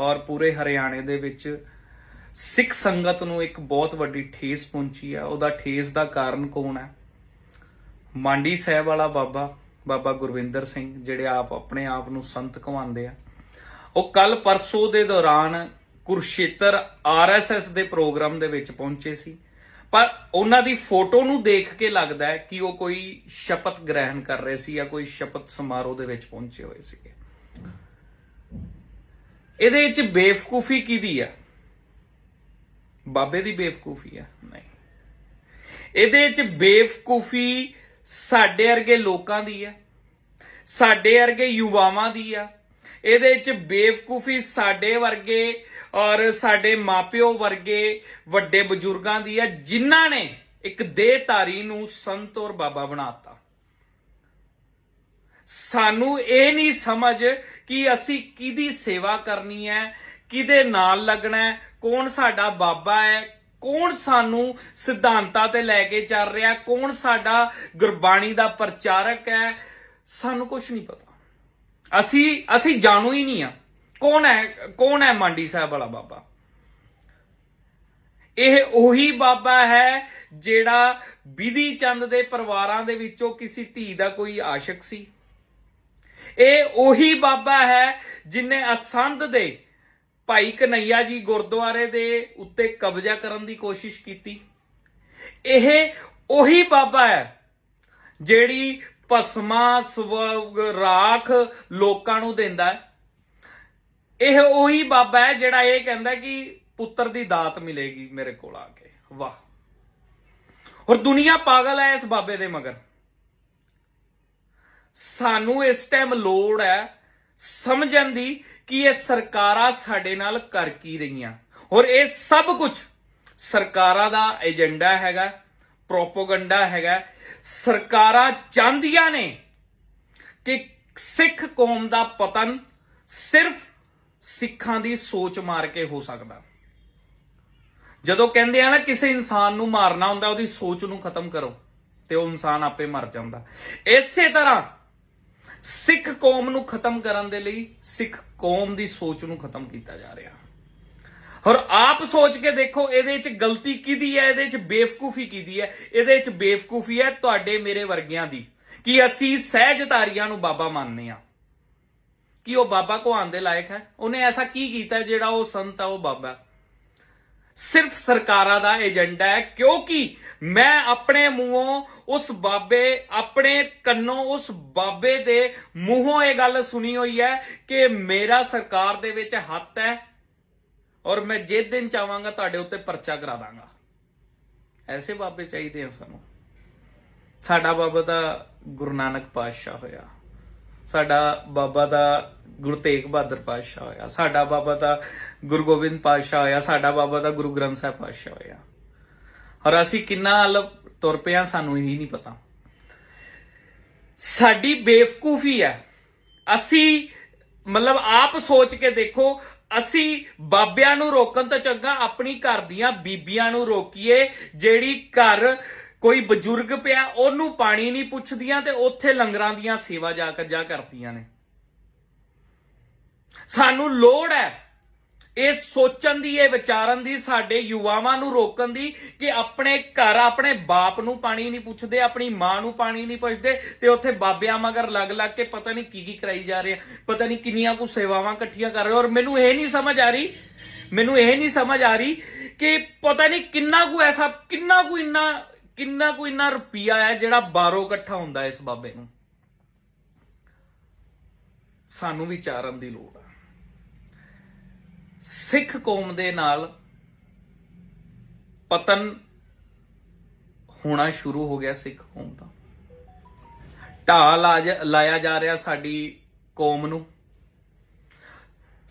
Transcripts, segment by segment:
ਔਰ ਪੂਰੇ ਹਰਿਆਣੇ ਦੇ ਵਿੱਚ ਸਿੱਖ ਸੰਗਤ ਨੂੰ ਇੱਕ ਬਹੁਤ ਵੱਡੀ ਠੇਸ ਪਹੁੰਚੀ ਹੈ। ਉਹਦਾ ਠੇਸ ਦਾ ਕਾਰਨ ਕੌਣ ਹੈ? ਮਾਂਡੀ ਸਾਹਿਬ ਵਾਲਾ ਬਾਬਾ ਬਾਬਾ ਗੁਰਵਿੰਦਰ ਸਿੰਘ, ਜਿਹੜੇ ਆਪ ਆਪਣੇ ਆਪ ਨੂੰ ਸੰਤ ਕਹਾਉਂਦੇ ਆ। ਉਹ ਕੱਲ ਪਰਸੋਂ ਦੇ ਦੌਰਾਨ ਕੁਰਸ਼ੇਤਰ ਆਰਐਸਐਸ ਦੇ ਪ੍ਰੋਗਰਾਮ ਦੇ ਵਿੱਚ ਪਹੁੰਚੇ ਸੀ। ਪਰ ਉਹਨਾਂ ਦੀ ਫੋਟੋ ਨੂੰ ਦੇਖ ਕੇ ਲੱਗਦਾ ਹੈ ਕਿ ਉਹ ਕੋਈ ਸ਼ਪਥ ਗ੍ਰਹਿਣ ਕਰ ਰਹੇ ਸੀ ਜਾਂ ਕੋਈ ਸ਼ਪਥ ਸਮਾਰੋਹ ਦੇ ਵਿੱਚ ਪਹੁੰਚੇ ਹੋਏ ਸੀਗੇ। ਇਹਦੇ ਵਿੱਚ ਬੇਵਕੂਫੀ ਕਿਹਦੀ ਆ? ਬਾਬੇ ਦੀ ਬੇਵਕੂਫੀ ਆ? ਨਹੀਂ। ਇਹਦੇ ਵਿੱਚ ਬੇਵਕੂਫੀ ਸਾਡੇ ਵਰਗੇ ਲੋਕਾਂ ਦੀ ਆ। ਸਾਡੇ ਵਰਗੇ ਯੁਵਾਵਾਂ ਦੀ ਆ। ਇਹਦੇ ਵਿੱਚ ਬੇਵਕੂਫੀ ਸਾਡੇ ਵਰਗੇ ਔਰ ਸਾਡੇ ਮਾਪਿਓ ਵਰਗੇ ਵੱਡੇ ਬਜ਼ੁਰਗਾਂ ਦੀ ਆ, ਜਿਨ੍ਹਾਂ ਨੇ ਇੱਕ ਦੇਹਧਾਰੀ ਨੂੰ ਸੰਤ ਔਰ ਬਾਬਾ ਬਣਾਤਾ ਸਾਨੂੰ ਇਹ ਨਹੀਂ ਸਮਝ ਕਿ ਅਸੀਂ ਕਿਹਦੀ ਸੇਵਾ ਕਰਨੀ ਹੈ, ਕਿਹਦੇ ਨਾਲ ਲੱਗਣਾ ਹੈ, ਕੌਣ ਸਾਡਾ ਬਾਬਾ ਹੈ, ਕੌਣ ਸਾਨੂੰ ਸਿਧਾਂਤਾਂ ਤੇ ਲੈ ਕੇ ਚੱਲ ਰਿਹਾ, ਕੌਣ ਸਾਡਾ ਗੁਰਬਾਣੀ ਦਾ ਪ੍ਰਚਾਰਕ ਹੈ, ਸਾਨੂੰ ਕੁਝ ਨਹੀਂ ਪਤਾ। ਅਸੀਂ ਅਸੀਂ ਜਾਣੂ ਹੀ ਨਹੀਂ ਆ। ਕੌਣ ਹੈ ਕੌਣ ਹੈ ਮੰਡੀ ਸਾਹਿਬ ਵਾਲਾ ਬਾਬਾ? ਇਹ ਉਹੀ ਬਾਬਾ ਹੈ ਜਿਹੜਾ ਵਿਧੀ ਚੰਦ ਦੇ ਪਰਿਵਾਰਾਂ ਦੇ ਵਿੱਚੋਂ ਕਿਸੇ ਧੀ ਦਾ ਕੋਈ ਆਸ਼ਿਕ ਸੀ। ਇਹ ਉਹੀ ਬਾਬਾ ਹੈ ਜਿਨੇ ਅਸੰਧ ਦੇ ਭਾਈ ਕਨਈਆ ਜੀ ਗੁਰਦੁਆਰੇ ਦੇ ਉੱਤੇ ਕਬਜ਼ਾ ਕਰਨ ਦੀ ਕੋਸ਼ਿਸ਼ ਕੀਤੀ। ਇਹ ਉਹੀ ਬਾਬਾ ਹੈ ਜਿਹੜੀ ਭਸਮਾ ਸਵ ਰਾਖ ਲੋਕਾਂ ਨੂੰ ਦਿੰਦਾ ਹੈ। ਇਹ ਉਹੀ ਬਾਬਾ ਹੈ ਜਿਹੜਾ ਇਹ ਕਹਿੰਦਾ ਕਿ ਪੁੱਤਰ ਦੀ ਦਾਤ ਮਿਲੇਗੀ ਮੇਰੇ ਕੋਲ ਆ ਕੇ। ਵਾਹ। ਔਰ ਦੁਨੀਆ ਪਾਗਲ ਹੈ ਇਸ ਬਾਬੇ ਦੇ ਮਗਰ। ਸਾਨੂੰ ਇਸ ਟਾਈਮ ਲੋੜ ਹੈ ਸਮਝਣ ਦੀ ਕਿ ਇਹ ਸਰਕਾਰਾਂ ਸਾਡੇ ਨਾਲ ਕਰ ਕੀ ਰਹੀਆਂ। ਔਰ ਇਹ ਸਭ ਕੁਝ ਸਰਕਾਰਾਂ ਦਾ ਏਜੰਡਾ ਹੈਗਾ ਪ੍ਰੋਪਗੈਂਡਾ ਹੈਗਾ। ਸਰਕਾਰਾਂ ਚਾਹੁੰਦੀਆਂ ਨੇ ਕਿ ਸਿੱਖ ਕੌਮ ਦਾ ਪਤਨ ਸਿਰਫ ਸਿੱਖਾਂ ਦੀ ਸੋਚ ਮਾਰ ਕੇ ਹੋ ਸਕਦਾ। ਜਦੋਂ ਕਹਿੰਦੇ ਆ ਨਾ, ਕਿਸੇ ਇਨਸਾਨ ਨੂੰ ਮਾਰਨਾ ਹੁੰਦਾ, ਉਹਦੀ ਸੋਚ ਨੂੰ ਖਤਮ ਕਰੋ ਤੇ ਉਹ ਇਨਸਾਨ ਆਪੇ ਮਰ ਜਾਂਦਾ। ਇਸੇ ਤਰ੍ਹਾਂ ਸਿੱਖ ਕੌਮ ਨੂੰ ਖਤਮ ਕਰਨ ਦੇ ਲਈ ਸਿੱਖ ਕੌਮ ਦੀ ਸੋਚ ਨੂੰ ਖਤਮ ਕੀਤਾ ਜਾ ਰਿਹਾ। ਔਰ ਆਪ ਸੋਚ ਕੇ ਦੇਖੋ, ਇਹਦੇ ਵਿੱਚ ਗਲਤੀ ਕਿਹਦੀ ਹੈ? ਇਹਦੇ ਵਿੱਚ ਬੇਵਕੂਫੀ ਕਿਹਦੀ ਹੈ? ਇਹਦੇ ਵਿੱਚ ਬੇਵਕੂਫੀ ਹੈ ਤੁਹਾਡੇ ਮੇਰੇ ਵਰਗਿਆਂ ਦੀ ਕਿ ਅਸੀਂ ਸਹਿਜਤਾਰੀਆਂ ਨੂੰ ਬਾਬਾ ਮੰਨਦੇ ਆ ਕਿ ਉਹ ਬਾਬਾ ਕੋ ਆਉਣ ਦੇ ਲਾਇਕ ਹੈ? ਉਹਨੇ ਐਸਾ ਕੀ ਕੀਤਾ ਜਿਹੜਾ ਉਹ ਸੰਤ ਆ, ਉਹ ਬਾਬਾ ਸਿਰਫ ਸਰਕਾਰਾਂ ਦਾ ਏਜੰਡਾ ਹੈ, ਕਿਉਂਕਿ ਮੈਂ ਆਪਣੇ ਮੂੰਹੋਂ ਉਸ ਬਾਬੇ, ਆਪਣੇ ਕੰਨੋਂ ਉਸ ਬਾਬੇ ਦੇ ਮੂੰਹੋਂ ਇਹ ਗੱਲ ਸੁਣੀ ਹੋਈ ਹੈ ਕਿ ਮੇਰਾ ਸਰਕਾਰ ਦੇ ਵਿੱਚ ਹੱਥ ਹੈ ਔਰ ਮੈਂ ਜੇ ਦਿਨ ਚਾਹਾਂਗਾ ਤੁਹਾਡੇ ਉੱਤੇ ਪਰਚਾ ਕਰਾ ਦਾਂਗਾ। ਐਸੇ ਬਾਬੇ ਚਾਹੀਦੇ ਆ ਸਾਨੂੰ। ਸਾਡਾ ਬਾਬਾ ਤਾਂ ਗੁਰੂ ਨਾਨਕ ਪਾਤਸ਼ਾਹ ਹੋਇਆ। ਸਾਡਾ ਬਾਬਾ ਦਾ ਗੁਰੂ ਤੇਗ ਬਹਾਦਰ ਪਾਤਸ਼ਾਹ ਹੋਇਆ, ਸਾਡਾ ਬਾਬਾ ਦਾ ਗੁਰੂ ਗੋਬਿੰਦ ਪਾਤਸ਼ਾਹ ਹੋਇਆ, ਸਾਡਾ ਬਾਬਾ ਦਾ ਗੁਰੂ ਗ੍ਰੰਥ ਸਾਹਿਬ ਪਾਤਸ਼ਾਹ ਹੋਇਆ। ਔਰ ਅਸੀਂ ਕਿੰਨਾ ਹਲ ਤੁਰ ਪਿਆ ਸਾਨੂੰ ਇਹੀ ਨਹੀਂ ਪਤਾ। ਸਾਡੀ ਬੇਵਕੂਫੀ ਹੈ। ਅਸੀਂ ਮਤਲਬ ਆਪ ਸੋਚ ਕੇ ਦੇਖੋ, ਅਸੀਂ ਬਾਬਿਆਂ ਨੂੰ ਰੋਕਣ ਤੋਂ ਚੰਗਾ ਆਪਣੀ ਘਰ ਦੀਆਂ ਬੀਬੀਆਂ ਨੂੰ ਰੋਕੀਏ, ਜਿਹੜੀ ਘਰ ਕੋਈ ਬਜ਼ੁਰਗ ਪਿਆ, ਉਹਨੂੰ ਪਾਣੀ ਨਹੀਂ ਪੁੱਛਦੀਆਂ ਤੇ ਉੱਥੇ ਲੰਗਰਾਂ ਦੀਆਂ ਸੇਵਾ ਜਾ ਕਰ ਜਾ ਕਰਦੀਆਂ ਨੇ। ਸਾਨੂੰ ਲੋੜ ਹੈ ਇਹ ਸੋਚਣ ਦੀ, ਇਹ ਵਿਚਾਰਨ ਦੀ, ਸਾਡੇ ਯੁਵਾਵਾਂ ਨੂੰ ਰੋਕਣ ਦੀ ਕਿ ਆਪਣੇ ਘਰ ਆਪਣੇ ਬਾਪ ਨੂੰ ਪਾਣੀ ਨਹੀਂ ਪੁੱਛਦੇ, ਆਪਣੀ ਮਾਂ ਨੂੰ ਪਾਣੀ ਨਹੀਂ ਪੁੱਛਦੇ ਤੇ ਉੱਥੇ ਬਾਬਿਆਂ ਮਗਰ ਲੱਗ ਲੱਗ ਕੇ ਪਤਾ ਨਹੀਂ ਕੀ ਕੀ ਕਰਾਈ ਜਾ ਰਹੇ ਆ, ਪਤਾ ਨਹੀਂ ਕਿੰਨੀਆਂ ਕੁ ਸੇਵਾਵਾਂ ਇਕੱਠੀਆਂ ਕਰ ਰਹੇ ਔਰ ਮੈਨੂੰ ਇਹ ਨਹੀਂ ਸਮਝ ਆ ਰਹੀ, ਮੈਨੂੰ ਇਹ ਨਹੀਂ ਸਮਝ ਆ ਰਹੀ ਕਿ ਪਤਾ ਨਹੀਂ ਕਿੰਨਾ ਕੁ ਐਸਾ, ਕਿੰਨਾ ਕੁ ਇੰਨਾ, ਕਿੰਨਾ ਕੁ ਇੰਨਾ ਰੁਪਈਆ ਹੈ ਜਿਹੜਾ ਬਾਹਰੋਂ ਇਕੱਠਾ ਹੁੰਦਾ ਇਸ ਬਾਬੇ ਨੂੰ। ਸਾਨੂੰ ਵਿਚਾਰਨ ਦੀ ਲੋੜ ਆ। ਸਿੱਖ ਕੌਮ ਦੇ ਨਾਲ ਪਤਨ ਹੋਣਾ ਸ਼ੁਰੂ ਹੋ ਗਿਆ ਸਿੱਖ ਕੌਮ ਦਾ। ਢਾਹ ਲਾਜ- ਲਾਇਆ ਜਾ ਰਿਹਾ ਸਾਡੀ ਕੌਮ ਨੂੰ।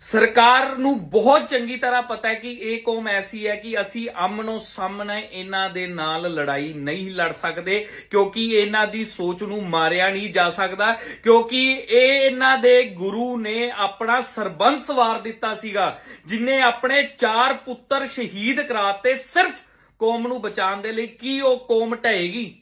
ਸਰਕਾਰ ਨੂੰ ਬਹੁਤ ਚੰਗੀ ਤਰ੍ਹਾਂ ਪਤਾ ਹੈ ਕਿ ਇਹ ਕੌਮ ਐਸੀ ਹੈ ਕਿ ਅਸੀਂ ਅਮਨੋ ਸਾਹਮਣੇ ਇਹਨਾਂ ਦੇ ਨਾਲ ਲੜਾਈ ਨਹੀਂ ਲੜ ਸਕਦੇ, ਕਿਉਂਕਿ ਇਹਨਾਂ ਦੀ ਸੋਚ ਨੂੰ ਮਾਰਿਆ ਨਹੀਂ ਜਾ ਸਕਦਾ, ਕਿਉਂਕਿ ਇਹ ਇਹਨਾਂ ਦੇ ਗੁਰੂ ਨੇ ਆਪਣਾ ਸਰਬੰਸ ਵਾਰ ਦਿੱਤਾ ਸੀਗਾ, ਜਿਨੇ ਆਪਣੇ ਚਾਰ ਪੁੱਤਰ ਸ਼ਹੀਦ ਕਰਾਤੇ ਸਿਰਫ ਕੌਮ ਨੂੰ ਬਚਾਉਣ ਦੇ ਲਈ। ਕੀ ਉਹ ਕੌਮ ਢਹੇਗੀ?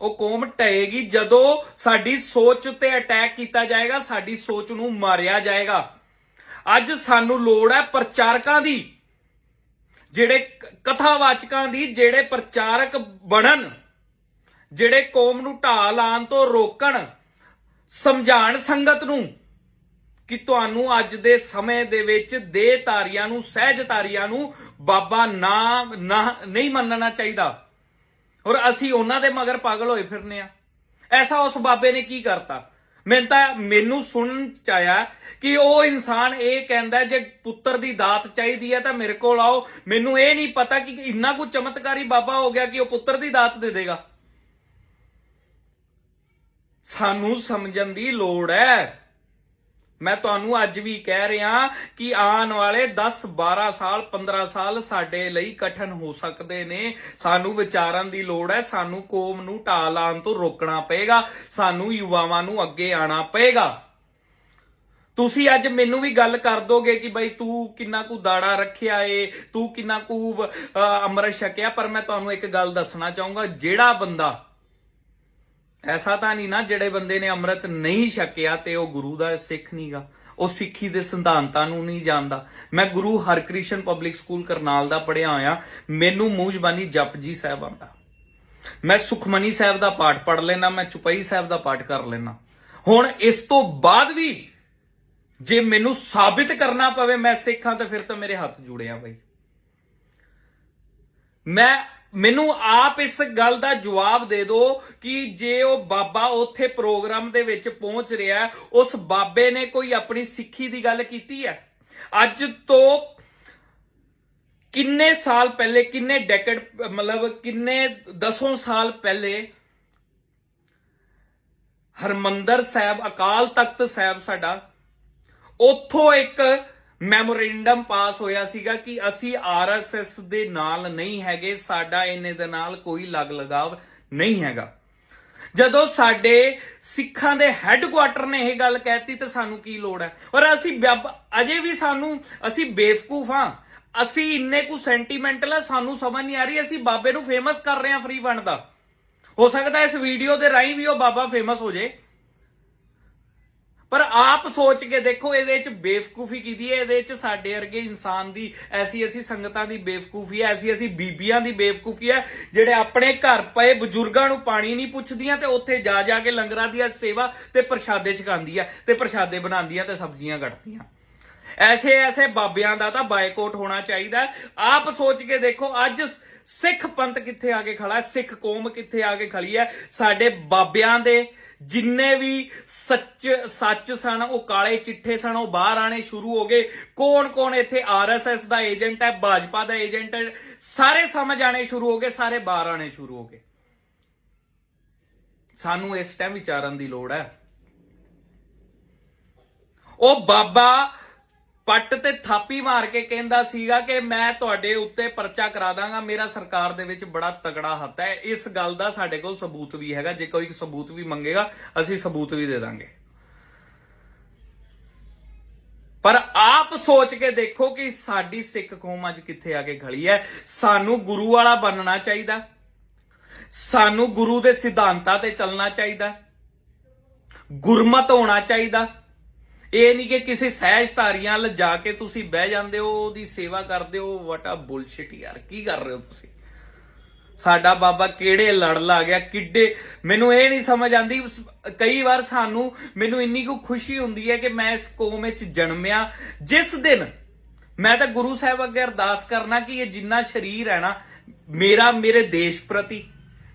ਉਹ ਕੌਮ ਢਹੇਗੀ ਜਦੋਂ ਸਾਡੀ ਸੋਚ ਉੱਤੇ ਅਟੈਕ ਕੀਤਾ ਜਾਏਗਾ, ਸਾਡੀ ਸੋਚ ਨੂੰ ਮਾਰਿਆ ਜਾਏਗਾ। ਅੱਜ ਸਾਨੂੰ ਲੋੜ ਹੈ ਪ੍ਰਚਾਰਕਾਂ ਦੀ, ਜਿਹੜੇ ਕਥਾਵਾਚਕਾਂ ਦੀ, ਜਿਹੜੇ ਪ੍ਰਚਾਰਕ ਬਣਨ, ਜਿਹੜੇ ਕੌਮ ਨੂੰ ਢਾਹ ਲਾਉਣ ਤੋਂ ਰੋਕਣ ਸਮਝਾਣ ਸੰਗਤ ਨੂੰ ਕਿ ਤੁਹਾਨੂੰ ਅੱਜ ਦੇ ਸਮੇਂ ਦੇ ਵਿੱਚ ਦੇਹਧਾਰੀਆਂ ਨੂੰ, ਸਹਿਜਧਾਰੀਆਂ ਨੂੰ ਬਾਬਾ ਨਾ, ਨਾ- ਨਹੀਂ ਮੰਨਣਾ ਚਾਹੀਦਾ। ਔਰ ਅਸੀਂ ਉਹਨਾਂ ਦੇ ਮਗਰ ਪਾਗਲ ਹੋਏ ਫਿਰਨੇ ਆ। ਐਸਾ ਉਸ ਬਾਬੇ ਨੇ ਕੀ ਕਰਤਾ? ਮੈਨੂੰ ਤਾਂ ਮੈਨੂੰ ਸੁਣਨ ਚ ਆਇਆ ਕਿ ਉਹ ਇਨਸਾਨ ਇਹ ਕਹਿੰਦਾ ਜੇ ਪੁੱਤਰ ਦੀ ਦਾਤ ਚਾਹੀਦੀ ਹੈ ਤਾਂ ਮੇਰੇ ਕੋਲ ਆਓ। ਮੈਨੂੰ ਇਹ ਨਹੀਂ ਪਤਾ ਕਿ ਇੰਨਾ ਕੁ ਚਮਤਕਾਰੀ ਬਾਬਾ ਹੋ ਗਿਆ ਕਿ ਉਹ ਪੁੱਤਰ ਦੀ ਦਾਤ ਦੇ ਦੇਗਾ। ਸਾਨੂੰ ਸਮਝਣ ਦੀ ਲੋੜ ਹੈ। ਮੈਂ ਤੁਹਾਨੂੰ ਅੱਜ ਵੀ ਕਹਿ ਰਿਹਾ ਕਿ ਆਉਣ ਵਾਲੇ 10 12 ਸਾਲ 15 ਸਾਲ ਸਾਡੇ ਲਈ ਕਠਨ ਹੋ ਸਕਦੇ ਨੇ। ਸਾਨੂੰ ਵਿਚਾਰਨ ਦੀ ਲੋੜ ਹੈ, ਸਾਨੂੰ ਕੌਮ ਨੂੰ ਢਾਹ ਲਾਉਣ ਤੋਂ ਰੋਕਣਾ ਪਏਗਾ, ਸਾਨੂੰ ਯੁਵਾਵਾਂ ਨੂੰ ਅੱਗੇ ਆਣਾ ਪਏਗਾ। ਤੁਸੀਂ ਅੱਜ ਮੈਨੂੰ ਵੀ ਗੱਲ ਕਰ ਦੋਗੇ ਕਿ ਬਈ ਤੂੰ ਕਿੰਨਾ ਕੁ ਦਾੜਾ ਰੱਖਿਆ ਏ, ਤੂੰ ਕਿੰਨਾ ਕੁ ਅੰਮ੍ਰਿਤ ਛਕਿਆ, ਪਰ ਮੈਂ ਤੁਹਾਨੂੰ ਇੱਕ ਗੱਲ ਦੱਸਣਾ ਚਾਹੂੰਗਾ, ਜਿਹੜਾ ਬੰਦਾ ਐਸਾ ਤਾਂ ਨਹੀਂ ਨਾ ਜਿਹੜੇ ਬੰਦੇ ਨੇ ਅੰਮ੍ਰਿਤ ਨਹੀਂ ਛਕਿਆ ਤੇ ਉਹ ਗੁਰੂ ਦਾ ਸਿੱਖ ਨਹੀਂਗਾ। ਉਹ ਸਿੱਖੀ ਦੇ ਸਿਧਾਂਤਾਂ ਨੂੰ ਨਹੀਂ ਜਾਣਦਾ। ਮੈਂ ਗੁਰੂ ਹਰਕ੍ਰਿਸ਼ਨ ਪਬਲਿਕ ਸਕੂਲ ਕਰਨਾਲ ਦਾ ਪੜਿਆ ਹੋਇਆ। ਮੈਨੂੰ ਮੂੰਹ ਜ਼ਬਾਨੀ ਜਪਜੀ ਸਾਹਿਬ ਆਉਂਦਾ। ਮੈਂ ਸੁਖਮਨੀ ਸਾਹਿਬ ਦਾ ਪਾਠ ਪੜ ਲੈਣਾ ਮੈਂ ਚੁਪਈ ਸਾਹਿਬ ਦਾ ਪਾਠ ਕਰ ਲੈਣਾ ਹੁਣ ਇਸ ਤੋਂ ਬਾਅਦ ਵੀ ਜੇ ਮੈਨੂੰ ਸਾਬਿਤ ਕਰਨਾ ਪਵੇ ਮੈਂ ਸਿੱਖਾਂ ਤਾਂ ਫਿਰ ਤਾਂ ਮੇਰੇ ਹੱਥ ਜੁੜਿਆ ਬਈ। ਮੈਂ ਮੈਨੂੰ ਆਪ ਇਸ ਗੱਲ ਦਾ ਜਵਾਬ ਦੇ ਦਿਓ ਕਿ ਜੇ ਉਹ ਬਾਬਾ ਉੱਥੇ ਪ੍ਰੋਗਰਾਮ ਦੇ ਵਿੱਚ ਪਹੁੰਚ ਰਿਹਾ ਉਸ ਬਾਬੇ ਨੇ ਕੋਈ ਆਪਣੀ ਸਿੱਖੀ ਦੀ ਗੱਲ ਕੀਤੀ ਹੈ? ਅੱਜ ਤੋਂ ਕਿੰਨੇ ਸਾਲ ਪਹਿਲੇ, ਕਿੰਨੇ ਡੈਕੇਡ ਮਤਲਬ ਕਿੰਨੇ ਦਸੋਂ ਸਾਲ ਪਹਿਲੇ ਹਰਮੰਦਰ ਸਾਹਿਬ, ਅਕਾਲ ਤਖਤ ਸਾਹਿਬ ਸਾਡਾ, ਉੱਥੋਂ ਇੱਕ ਮੈਮੋਰੈਂਡਮ ਪਾਸ ਹੋਇਆ ਸੀਗਾ ਕਿ ਅਸੀਂ ਆਰਐਸਐਸ ਦੇ ਨਾਲ ਨਹੀਂ ਹੈਗੇ, ਸਾਡਾ ਇਹਨੇ ਦੇ ਨਾਲ ਕੋਈ ਲਗ ਲਗਾਵ ਨਹੀਂ ਹੈਗਾ। ਜਦੋਂ ਸਾਡੇ ਸਿੱਖਾਂ ਦੇ ਹੈੱਡਕੁਆਟਰ ਨੇ ਇਹ ਗੱਲ ਕਹਿਤੀ ਤਾਂ ਸਾਨੂੰ ਕੀ ਲੋੜ ਹੈ? ਔਰ ਅਸੀਂ ਬਿਆਬ- ਅਜੇ ਵੀ ਸਾਨੂੰ, ਅਸੀਂ ਬੇਵਕੂਫ ਹਾਂ। ਅਸੀਂ ਇੰਨੇ ਕੁ ਸੈਂਟੀਮੈਂਟਲ ਆ ਸਾਨੂੰ ਸਮਝ ਨਹੀਂ ਆ ਰਹੀ, ਅਸੀਂ ਬਾਬੇ ਨੂੰ ਫੇਮਸ ਕਰ ਰਹੇ ਹਾਂ ਫ੍ਰੀ ਫੰਡ ਦਾ। ਹੋ ਸਕਦਾ ਇਸ ਵੀਡੀਓ ਦੇ ਰਾਹੀਂ ਵੀ ਉਹ ਬਾਬਾ ਫੇਮਸ ਹੋ ਜੇ ਪਰ ਆਪ ਸੋਚ ਕੇ ਦੇਖੋ, ਇਹਦੇ ਵਿੱਚ ਬੇਵਕੂਫੀ ਕੀਤੀ ਹੈ? ਇਹਦੇ ਵਿੱਚ ਸਾਡੇ ਵਰਗੇ ਇਨਸਾਨ ਦੀ, ਐਸੀ ਐਸੀ ਸੰਗਤਾਂ ਦੀ ਬੇਵਕੂਫੀ ਹੈ, ਐਸੀ ਐਸੀ ਬੀਬੀਆਂ ਦੀ ਬੇਵਕੂਫੀ ਹੈ, ਜਿਹੜੇ ਆਪਣੇ ਘਰ ਪਏ ਬਜ਼ੁਰਗਾਂ ਨੂੰ ਪਾਣੀ ਨਹੀਂ ਪੁੱਛਦੀਆਂ ਤੇ ਉੱਥੇ ਜਾ ਜਾ ਕੇ ਲੰਗਰਾਂ ਦੀ ਸੇਵਾ ਤੇ ਪ੍ਰਸ਼ਾਦੇ ਛਕਾਉਂਦੀਆਂ ਤੇ ਪ੍ਰਸ਼ਾਦੇ ਬਣਾਉਂਦੀਆਂ ਤੇ ਸਬਜ਼ੀਆਂ ਕੱਟਦੀਆਂ। ਐਸੇ ਐਸੇ ਬਾਬਿਆਂ ਦਾ ਤਾਂ ਬਾਈਕਾਟ ਹੋਣਾ ਚਾਹੀਦਾ ਆਪ ਸੋਚ ਕੇ ਦੇਖੋ, ਅੱਜ ਸਿੱਖ ਪੰਥ ਕਿੱਥੇ ਆ ਕੇ ਖੜਾ ਹੈ? ਸਿੱਖ ਕੌਮ ਕਿੱਥੇ ਆ ਕੇ ਖੜੀ ਹੈ? ਸਾਡੇ ਬਾਬਿਆਂ ਦੇ ਜਿੰਨੇ ਵੀ ਸੱਚ ਸੱਚ ਸਨ, ਉਹ ਕਾਲੇ ਚਿੱਠੇ ਸਨ, ਉਹ ਬਾਹਰ ਆਣੇ ਸ਼ੁਰੂ ਹੋ ਗਏ। ਕੌਣ ਕੌਣ ਇੱਥੇ ਆਰਐਸਐਸ ਦਾ ਏਜੰਟ ਹੈ, ਭਾਜਪਾ ਦਾ ਏਜੰਟ ਹੈ? ਸਾਰੇ ਸਮਝ ਆਣੇ ਸ਼ੁਰੂ ਹੋ ਗਏ, ਸਾਰੇ ਬਾਹਰ ਆਣੇ ਸ਼ੁਰੂ ਹੋ ਗਏ। ਸਾਨੂੰ ਇਸ ਟਾਈਮ ਵਿਚਾਰਨ ਦੀ ਲੋੜ ਹੈ। ਉਹ ਬਾਬਾ ਪੱਟ ਤੇ ਥਾਪੀ ਮਾਰ ਕੇ ਕਹਿੰਦਾ ਸੀਗਾ ਕਿ ਮੈਂ ਤੁਹਾਡੇ ਉੱਤੇ ਪਰਚਾ ਕਰਾ ਦਾਂਗਾ। ਮੇਰਾ ਸਰਕਾਰ ਦੇ ਵਿੱਚ ਬੜਾ ਤਗੜਾ ਹੱਥ ਹੈ। ਇਸ ਗੱਲ ਦਾ ਸਾਡੇ ਕੋਲ ਸਬੂਤ ਵੀ ਹੈਗਾ। ਜੇ ਕੋਈ ਸਬੂਤ ਵੀ ਮੰਗੇਗਾ, ਅਸੀਂ ਸਬੂਤ ਵੀ ਦੇ ਦਾਂਗੇ। ਪਰ ਆਪ ਸੋਚ ਕੇ ਦੇਖੋ ਕਿ ਸਾਡੀ ਸਿੱਖ ਕੌਮ ਅੱਜ ਕਿੱਥੇ ਆ ਕੇ ਖੜੀ ਹੈ। ਸਾਨੂੰ ਗੁਰੂ ਵਾਲਾ ਬਣਨਾ ਚਾਹੀਦਾ। ਸਾਨੂੰ ਗੁਰੂ ਦੇ ਸਿਧਾਂਤਾਂ ਤੇ ਚੱਲਣਾ ਚਾਹੀਦਾ। ਗੁਰਮਤ ਹੋਣਾ ਚਾਹੀਦਾ। ਇਹ ਨਹੀਂ ਕਿ ਕਿਸੇ ਸਹਿਜ ਧਾਰੀਆਂ ਵੱਲ ਜਾ ਕੇ ਤੁਸੀਂ ਬਹਿ ਜਾਂਦੇ ਹੋ, ਉਹਦੀ ਸੇਵਾ ਕਰਦੇ ਹੋ ਵਟ ਆ ਬੁਲਸ਼ਿਟ ਯਾਰ, ਕੀ ਕਰ ਰਹੇ ਹੋ ਤੁਸੀਂ? ਸਾਡਾ ਬਾਬਾ ਕਿਹੜੇ ਲੜ ਲਾ ਗਿਆ, ਕਿੱਡੇ, ਮੈਨੂੰ ਇਹ ਨਹੀਂ ਸਮਝ ਆਂਦੀ ਕਈ ਵਾਰ ਸਾਨੂੰ, ਮੈਨੂੰ ਇੰਨੀ ਕੁ ਖੁਸ਼ੀ ਹੁੰਦੀ ਹੈ ਕਿ ਮੈਂ ਇਸ ਕੌਮ ਵਿੱਚ ਜਨਮਿਆ, ਜਿਸ ਦਿਨ ਮੈਂ ਤਾਂ ਗੁਰੂ ਸਾਹਿਬ ਅੱਗੇ ਅਰਦਾਸ ਕਰਨਾ ਕਿ ਇਹ ਜਿੰਨਾ ਸ਼ਰੀਰ ਹੈ ਨਾ, ਮੇਰਾ, ਮੇਰੇ ਦੇਸ਼ ਪ੍ਰਤੀ,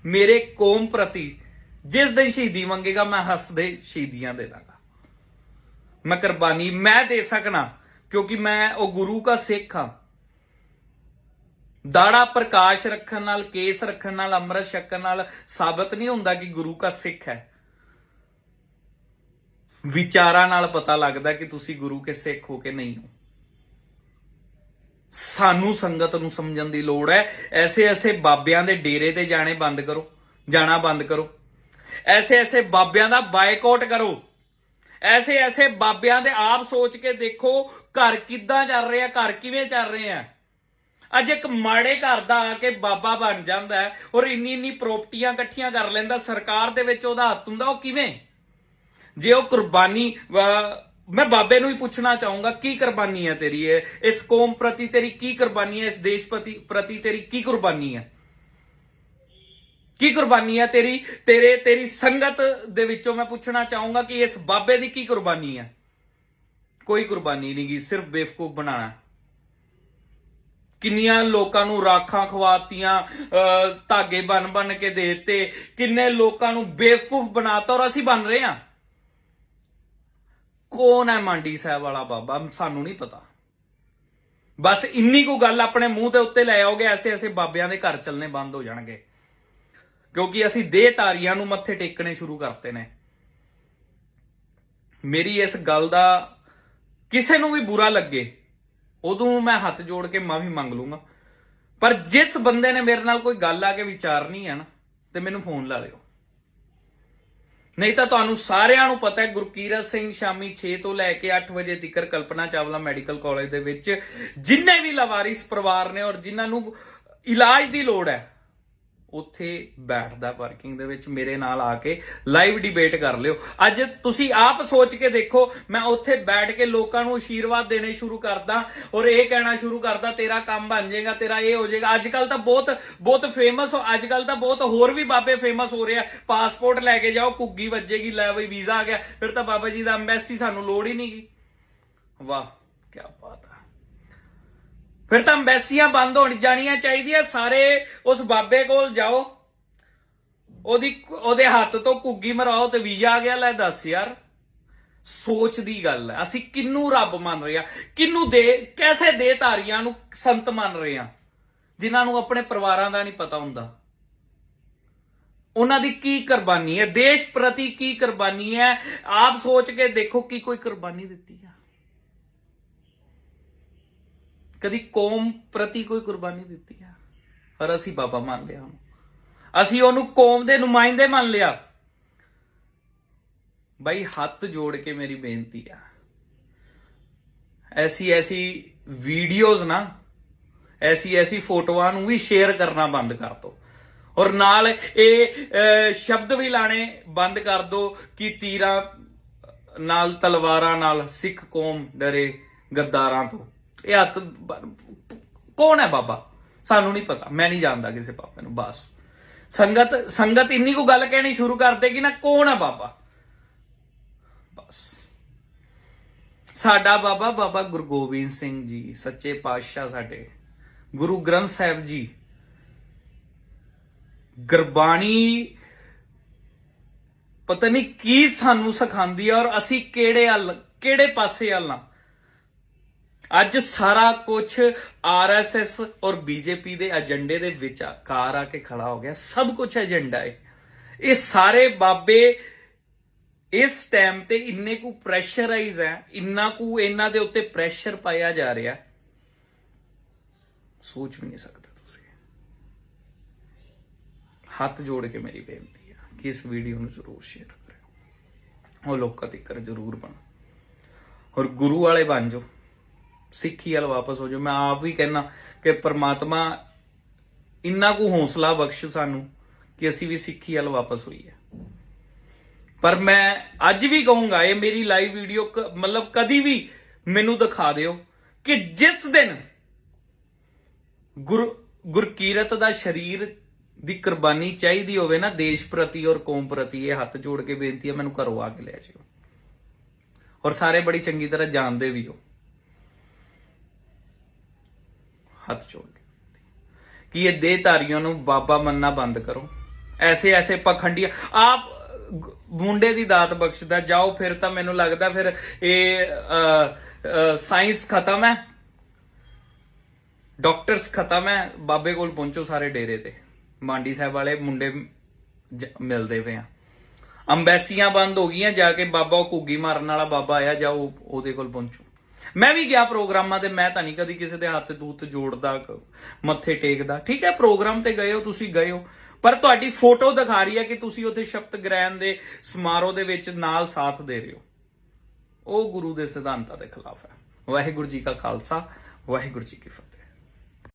ਮੇਰੇ ਕੌਮ ਪ੍ਰਤੀ, ਜਿਸ ਦਿਨ ਸ਼ਹੀਦੀ ਮੰਗੇਗਾ, ਮੈਂ ਹੱਸਦੇ ਸ਼ਹੀਦੀਆਂ ਦੇ ਦਾਂਗਾ। ਮੈਂ ਕੁਰਬਾਨੀ ਮੈਂ ਦੇ ਸਕਣਾ, ਕਿਉਂਕਿ ਮੈਂ ਉਹ ਗੁਰੂ ਦਾ ਸਿੱਖ ਹਾਂ। ਦਾੜਾ ਪ੍ਰਕਾਸ਼ ਰੱਖਣ ਨਾਲ, ਕੇਸ ਰੱਖਣ ਨਾਲ, ਅੰਮ੍ਰਿਤ ਛਕਣ ਨਾਲ ਸਾਬਤ ਨਹੀਂ ਹੁੰਦਾ ਕਿ ਗੁਰੂ ਦਾ ਸਿੱਖ ਹੈ। ਵਿਚਾਰਾਂ ਨਾਲ ਪਤਾ ਲੱਗਦਾ ਕਿ ਤੁਸੀਂ ਗੁਰੂ ਕੇ ਸਿੱਖ ਹੋ ਕੇ ਨਹੀਂ ਹੋ। ਸਾਨੂੰ ਸੰਗਤ ਨੂੰ ਸਮਝਣ ਦੀ ਲੋੜ ਹੈ। ਐਸੇ ਐਸੇ ਬਾਬਿਆਂ ਦੇ ਡੇਰੇ ਤੇ ਜਾਣੇ ਬੰਦ ਕਰੋ, ਜਾਣਾ ਬੰਦ ਕਰੋ। ਐਸੇ ਐਸੇ ਬਾਬਿਆਂ ਦਾ ਬਾਈਕਾਟ ਕਰੋ। ਐਸੇ ਐਸੇ ਬਾਬਿਆਂ ਦੇ ਆਪ ਸੋਚ ਕੇ ਦੇਖੋ, ਘਰ ਕਿੱਦਾਂ ਚੱਲ ਰਿਹਾ, ਘਰ ਕਿਵੇਂ ਚੱਲ ਰਹੇ ਆ? ਅੱਜ ਇੱਕ ਮਾੜੇ ਘਰ ਦਾ ਆ ਕੇ ਬਾਬਾ ਬਣ ਜਾਂਦਾ ਹੈ ਔਰ ਇੰਨੀ ਇੰਨੀ ਪ੍ਰਾਪਰਟੀਆਂ ਇਕੱਠੀਆਂ ਕਰ ਲੈਂਦਾ, ਸਰਕਾਰ ਦੇ ਵਿੱਚ ਉਹਦਾ ਹੱਥ ਹੁੰਦਾ, ਉਹ ਕਿਵੇਂ? ਜੇ ਉਹ ਕੁਰਬਾਨੀ ਮੈਂ ਬਾਬੇ ਨੂੰ ਹੀ ਪੁੱਛਣਾ ਚਾਹੂੰਗਾ, ਕੀ ਕੁਰਬਾਨੀ ਹੈ ਤੇਰੀ ਇਸ ਕੌਮ ਪ੍ਰਤੀ ਤੇਰੀ ਕੀ ਕੁਰਬਾਨੀ ਹੈ? ਇਸ ਦੇਸ਼ ਪ੍ਰਤੀ ਪ੍ਰਤੀ ਤੇਰੀ ਕੀ ਕੁਰਬਾਨੀ ਹੈ? ਕੀ ਕੁਰਬਾਨੀ ਹੈ ਤੇਰੀ? ਤੇਰੇ ਤੇਰੀ ਸੰਗਤ ਦੇ ਵਿੱਚੋਂ ਮੈਂ ਪੁੱਛਣਾ ਚਾਹੂੰਗਾ ਕਿ ਇਸ ਬਾਬੇ ਦੀ ਕੀ ਕੁਰਬਾਨੀ ਹੈ ਕੋਈ ਕੁਰਬਾਨੀ ਨਹੀਂ ਗੀ ਸਿਰਫ ਬੇਵਕੂਫ ਬਣਾਣਾ ਕਿੰਨੀਆਂ ਲੋਕਾਂ ਨੂੰ ਰਾਖਾਂ ਖਵਾਤੀਆਂ ਅਹ, ਧਾਗੇ ਬਨ ਬਨ ਕੇ ਦੇ ਦਿੱਤੇ ਕਿੰਨੇ ਲੋਕਾਂ ਨੂੰ ਬੇਵਕੂਫ ਬਣਾਤਾ ਔਰ ਅਸੀਂ ਬਣ ਰਹੇ ਹਾਂ। ਕੌਣ ਹੈ ਮੰਡੀ ਸਾਹਿਬ ਵਾਲਾ ਬਾਬਾ? ਸਾਨੂੰ ਨਹੀਂ ਪਤਾ। ਬਸ ਇੰਨੀ ਕੁ ਗੱਲ ਆਪਣੇ ਮੂੰਹ ਦੇ ਉੱਤੇ ਲੈ ਆਓਗੇ ਐਸੇ ਐਸੇ ਬਾਬਿਆਂ ਦੇ ਘਰ ਚੱਲਣੇ ਬੰਦ ਹੋ ਜਾਣਗੇ। ਕਿਉਂਕਿ ਅਸੀਂ ਦੇਹ ਦੇਹਧਾਰੀਆਂ ਨੂੰ ਮੱਥੇ ਟੇਕਣੇ ਸ਼ੁਰੂ ਕਰਤੇ ਨੇ। ਮੇਰੀ ਇਸ ਗੱਲ ਦਾ ਕਿਸੇ ਨੂੰ ਵੀ ਬੁਰਾ ਲੱਗੇ, ਉਦੋਂ ਮੈਂ ਹੱਥ ਜੋੜ ਕੇ ਮਾਫੀ ਮੰਗ ਲੂੰਗਾ। ਪਰ ਜਿਸ ਬੰਦੇ ਨੇ ਮੇਰੇ ਨਾਲ ਕੋਈ ਗੱਲ ਆ ਕੇ ਵਿਚਾਰਨੀ ਹੈ ਨਾ, ਤੇ ਮੈਨੂੰ ਫੋਨ ਲਾ ਲਿਓ। ਨਹੀਂ ਤਾਂ ਤੁਹਾਨੂੰ ਸਾਰਿਆਂ ਨੂੰ ਪਤਾ ਹੈ, ਗੁਰਕੀਰਤ ਸਿੰਘ ਸ਼ਾਮੀ 6 ਤੋਂ ਲੈ ਕੇ 8 ਵਜੇ ਤੱਕ ਕਲਪਨਾ ਚਾਵਲਾ ਮੈਡੀਕਲ ਕਾਲਜ ਦੇ ਵਿੱਚ ਜਿੰਨੇ ਵੀ ਲਵਾਰਿਸ ਪਰਿਵਾਰ ਨੇ ਔਰ ਜਿਨ੍ਹਾਂ ਨੂੰ ਇਲਾਜ ਦੀ ਲੋੜ ਹੈ ਉੱਥੇ ਬੈਠਦਾ ਪਾਰਕਿੰਗ ਦੇ ਵਿੱਚ, ਮੇਰੇ ਨਾਲ ਆ ਕੇ ਲਾਈਵ ਡਿਬੇਟ ਕਰ ਲਿਓ। ਅੱਜ ਤੁਸੀਂ ਆਪ ਸੋਚ ਕੇ ਦੇਖੋ, ਮੈਂ ਉੱਥੇ ਬੈਠ ਕੇ ਲੋਕਾਂ ਨੂੰ ਆਸ਼ੀਰਵਾਦ ਦੇਣੇ ਸ਼ੁਰੂ ਕਰਦਾ ਔਰ ਇਹ ਕਹਿਣਾ ਸ਼ੁਰੂ ਕਰਦਾ, ਤੇਰਾ ਕੰਮ ਬਣ ਜਾਏਗਾ, ਤੇਰਾ ਇਹ ਹੋ ਜਾਏਗਾ। ਅੱਜ ਕੱਲ ਤਾਂ ਬਹੁਤ ਬਹੁਤ ਫੇਮਸ ਅੱਜ ਕੱਲ ਤਾਂ ਬਹੁਤ ਹੋਰ ਵੀ ਬਾਬੇ ਫੇਮਸ ਹੋ ਰਹੇ ਆ। ਪਾਸਪੋਰਟ ਲੈ ਕੇ ਜਾਓ ਕੁੱਗੀ ਵੱਜੇਗੀ, ਲੈ ਬਈ ਵੀਜ਼ਾ ਆ ਗਿਆ। ਫਿਰ ਤਾਂ ਬਾਬਾ ਜੀ ਦਾ ਐਮਬੈਸੀ ਸਾਨੂੰ ਲੋੜ ਹੀ ਨਹੀਂਗੀ ਵਾਹ ਕੀ ਬਾਤ ਹੈ ਫਿਰ ਤਾਂ ਅੰਬੈਸੀਆਂ ਬੰਦ ਹੋਣ ਜਾਣੀਆਂ ਚਾਹੀਦੀਆਂ, ਸਾਰੇ ਉਸ ਬਾਬੇ ਕੋਲ ਜਾਓ। ਉਹਦੀ ਉਹਦੇ ਹੱਥ ਤੋਂ ਘੁੱਗੀ ਮਰਾਓ ਤੇ ਵੀਜ਼ਾ ਆ ਗਿਆ, ਲੈ ਦੱਸ ਯਾਰ। ਸੋਚ ਦੀ ਗੱਲ ਹੈ। ਅਸੀਂ ਕਿੰਨੂੰ ਰੱਬ ਮੰਨ ਰਹੇ ਆ ਕਿੰਨੂੰ ਦੇ, ਕੈਸੇ ਦੇਹਧਾਰੀਆਂ ਨੂੰ ਸੰਤ ਮੰਨ ਰਹੇ ਆ ਜਿਨ੍ਹਾਂ ਨੂੰ ਆਪਣੇ ਪਰਿਵਾਰਾਂ ਦਾ ਨਹੀਂ ਪਤਾ ਹੁੰਦਾ। ਉਹਨਾਂ ਦੀ ਕੀ ਕੁਰਬਾਨੀ ਹੈ? ਦੇਸ਼ ਪ੍ਰਤੀ ਕੀ ਕੁਰਬਾਨੀ ਹੈ? ਆਪ ਸੋਚ ਕੇ ਦੇਖੋ ਕੀ ਕੋਈ ਕੁਰਬਾਨੀ ਦਿੱਤੀ ਹੈ ਕਦੀ ਕੌਮ ਪ੍ਰਤੀ ਕੋਈ ਕੁਰਬਾਨੀ ਦਿੱਤੀ ਆ। ਪਰ ਅਸੀਂ ਬਾਬਾ ਮੰਨ ਲਿਆ ਉਹਨੂੰ। ਅਸੀਂ ਉਹਨੂੰ ਕੌਮ ਦੇ ਨੁਮਾਇੰਦੇ ਮੰਨ ਲਿਆ। ਬਾਈ, ਹੱਥ ਜੋੜ ਕੇ ਮੇਰੀ ਬੇਨਤੀ ਆ। ਐਸੀ ਐਸੀ ਵੀਡੀਓਜ਼ ਨਾ, ਐਸੀ ਐਸੀ ਫੋਟੋਆਂ ਨੂੰ ਵੀ ਸ਼ੇਅਰ ਕਰਨਾ ਬੰਦ ਕਰ ਦਿਓ ਔਰ ਨਾਲ ਇਹ ਸ਼ਬਦ ਵੀ ਲਾਣੇ ਬੰਦ ਕਰ ਦਿਓ ਕਿ ਤੀਰਾਂ ਨਾਲ ਤਲਵਾਰਾਂ ਨਾਲ ਸਿੱਖ ਕੌਮ ਡਰੇ ਗੱਦਾਰਾਂ ਤੋਂ। ਇਹ ਹੱਥ ਕੌਣ ਹੈ ਬਾਬਾ? ਸਾਨੂੰ ਨਹੀਂ ਪਤਾ। ਮੈਂ ਨਹੀਂ ਜਾਣਦਾ ਕਿਸੇ ਬਾਬੇ ਨੂੰ। ਬਸ। ਸੰਗਤ ਸੰਗਤ ਇੰਨੀ ਕੋ ਗੱਲ ਕਹਿਣੀ ਸ਼ੁਰੂ ਕਰ ਦੇਗੀ ਨਾ, ਕੌਣ ਹੈ ਬਾਬਾ? ਬਸ। ਸਾਡਾ ਬਾਬਾ ਬਾਬਾ ਗੁਰੂ ਗੋਬਿੰਦ ਸਿੰਘ ਜੀ, ਸੱਚੇ ਪਾਤਸ਼ਾਹ ਸਾਡੇ। ਗੁਰੂ ਗ੍ਰੰਥ ਸਾਹਿਬ ਜੀ। ਗੁਰਬਾਣੀ ਪਤਾ ਨਹੀਂ ਕੀ ਸਾਨੂੰ ਸਿਖਾਉਂਦੀ ਆ ਔਰ ਅਸੀਂ ਕਿਹੜੇ ਹੱਲ, ਕਿਹੜੇ ਪਾਸੇ ਹੱਲ ਅੱਜ ਸਾਰਾ ਕੁਝ ਆਰਐਸਐਸ ਔਰ ਬੀਜੇਪੀ ਦੇ ਏਜੰਡੇ ਦੇ ਵਿੱਚ ਆ। ਕਾਰ ਆ ਕੇ ਖੜਾ ਹੋ ਗਿਆ। ਸਭ ਕੁਝ ਏਜੰਡਾ ਹੈ ਇਹ ਸਾਰੇ ਬਾਬੇ ਇਸ ਟਾਈਮ ਤੇ ਇੰਨੇ ਕੁ ਪ੍ਰੈਸ਼ਰਾਈਜ਼ ਹੈ ਇੰਨਾ ਕੁ ਇਹਨਾਂ ਦੇ ਉੱਤੇ ਪ੍ਰੈਸ਼ਰ ਪਾਇਆ ਜਾ ਰਿਹਾ। ਸੋਚ ਵੀ ਨਹੀਂ ਸਕਦੇ ਤੁਸੀਂ। ਹੱਥ ਜੋੜ ਕੇ ਮੇਰੀ ਬੇਨਤੀ ਹੈ ਕਿ ਇਸ ਵੀਡੀਓ ਨੂੰ ਜ਼ਰੂਰ ਸ਼ੇਅਰ ਕਰਿਓ। ਉਹ ਲੋਕਾਂ ਤੱਕ ਜ਼ਰੂਰ ਬਣ। ਔਰ ਗੁਰੂ ਵਾਲੇ ਬਣ ਜਾਓ। ਸਿੱਖੀ ਵੱਲ ਵਾਪਸ ਹੋ ਜਾਓ। ਮੈਂ ਆਪ ਵੀ ਕਹਿਣਾ ਕਿ ਪ੍ਰਮਾਤਮਾ ਇੰਨਾ ਕੁ ਹੌਸਲਾ ਬਖਸ਼ ਸਾਨੂੰ ਕਿ ਅਸੀਂ ਵੀ ਸਿੱਖੀ ਵੱਲ ਵਾਪਸ ਹੋਈਏ। ਪਰ ਮੈਂ ਅੱਜ ਵੀ ਕਹੂੰਗਾ, ਇਹ ਮੇਰੀ ਲਾਈਵ ਵੀਡੀਓ ਮਤਲਬ ਕਦੀ ਵੀ ਮੈਨੂੰ ਦਿਖਾ ਦਿਓ ਕਿ ਜਿਸ ਦਿਨ ਗੁਰ, ਗੁਰਕੀਰਤ ਦਾ ਸ਼ਰੀਰ ਦੀ ਕੁਰਬਾਨੀ ਚਾਹੀਦੀ ਹੋਵੇ ਨਾ, ਦੇਸ਼ ਪ੍ਰਤੀ ਔਰ ਕੌਮ ਪ੍ਰਤੀ, ਇਹ ਹੱਥ ਜੋੜ ਕੇ ਬੇਨਤੀ ਹੈ, ਮੈਨੂੰ ਘਰੋਂ ਆ ਕੇ ਲੈ ਜਾਇਓ। ਔਰ ਸਾਰੇ ਬੜੀ ਚੰਗੀ ਤਰ੍ਹਾਂ ਜਾਣਦੇ ਵੀ ਹੋ। ਹੱਥ ਜੋੜ ਕੇ। ਕਿ ਇਹ ਦੇਹਧਾਰੀਆਂ ਨੂੰ ਬਾਬਾ ਮੰਨਣਾ ਬੰਦ ਕਰੋ। ਐਸੇ ਐਸੇ ਪਖੰਡੀਆਂ। ਆਪ ਮੁੰਡੇ ਦੀ ਦਾਤ ਬਖਸ਼ਦਾ, ਜਾਓ ਫਿਰ ਤਾਂ ਮੈਨੂੰ ਲੱਗਦਾ ਫਿਰ ਇਹ ਸਾਇੰਸ ਖਤਮ ਹੈ। ਡਾਕਟਰਸ ਖਤਮ ਹੈ। ਬਾਬੇ ਕੋਲ ਪਹੁੰਚੋ ਸਾਰੇ ਡੇਰੇ ਤੇ। ਮਾਂਡੀ ਸਾਹਿਬ ਵਾਲੇ ਮੁੰਡੇ ਜ- ਮਿਲਦੇ ਪਏ ਆ। ਅੰਬੈਸੀਆਂ ਬੰਦ ਹੋ ਗਈਆਂ, ਜਾ ਕੇ ਬਾਬਾ ਉਹ ਘੁੱਗੀ ਮਾਰਨ ਵਾਲਾ ਬਾਬਾ ਆਇਆ, ਜਾਓ ਉਹਦੇ ਕੋਲ ਪਹੁੰਚੋ। ਮੈਂ ਵੀ ਗਿਆ ਪ੍ਰੋਗਰਾਮਾਂ ਤੇ, ਮੈਂ ਤਾਂ ਨਹੀਂ ਕਦੀ ਕਿਸੇ ਦੇ ਹੱਥ ਦੂਤ ਜੋੜਦਾ ਮੱਥੇ ਟੇਕਦਾ। ਠੀਕ ਹੈ, ਪ੍ਰੋਗਰਾਮ ਤੇ ਗਏ ਹੋ, ਤੁਸੀਂ ਗਏ ਹੋ। ਪਰ ਤੁਹਾਡੀ ਫੋਟੋ ਦਿਖਾ ਰਹੀ ਹੈ ਕਿ ਤੁਸੀਂ ਉੱਥੇ ਸ਼ਬਦ ਗ੍ਰਹਿਣ ਦੇ ਸਮਾਰੋਹ ਦੇ ਵਿੱਚ ਨਾਲ ਸਾਥ ਦੇ ਰਹੇ ਹੋ। ਉਹ ਗੁਰੂ ਦੇ ਸਿਧਾਂਤਾਂ ਦੇ ਖਿਲਾਫ ਹੈ। ਵਾਹਿਗੁਰੂ ਜੀ ਕਾ ਖਾਲਸਾ, ਵਾਹਿਗੁਰੂ ਜੀ ਕੀ ਫਤਿਹ।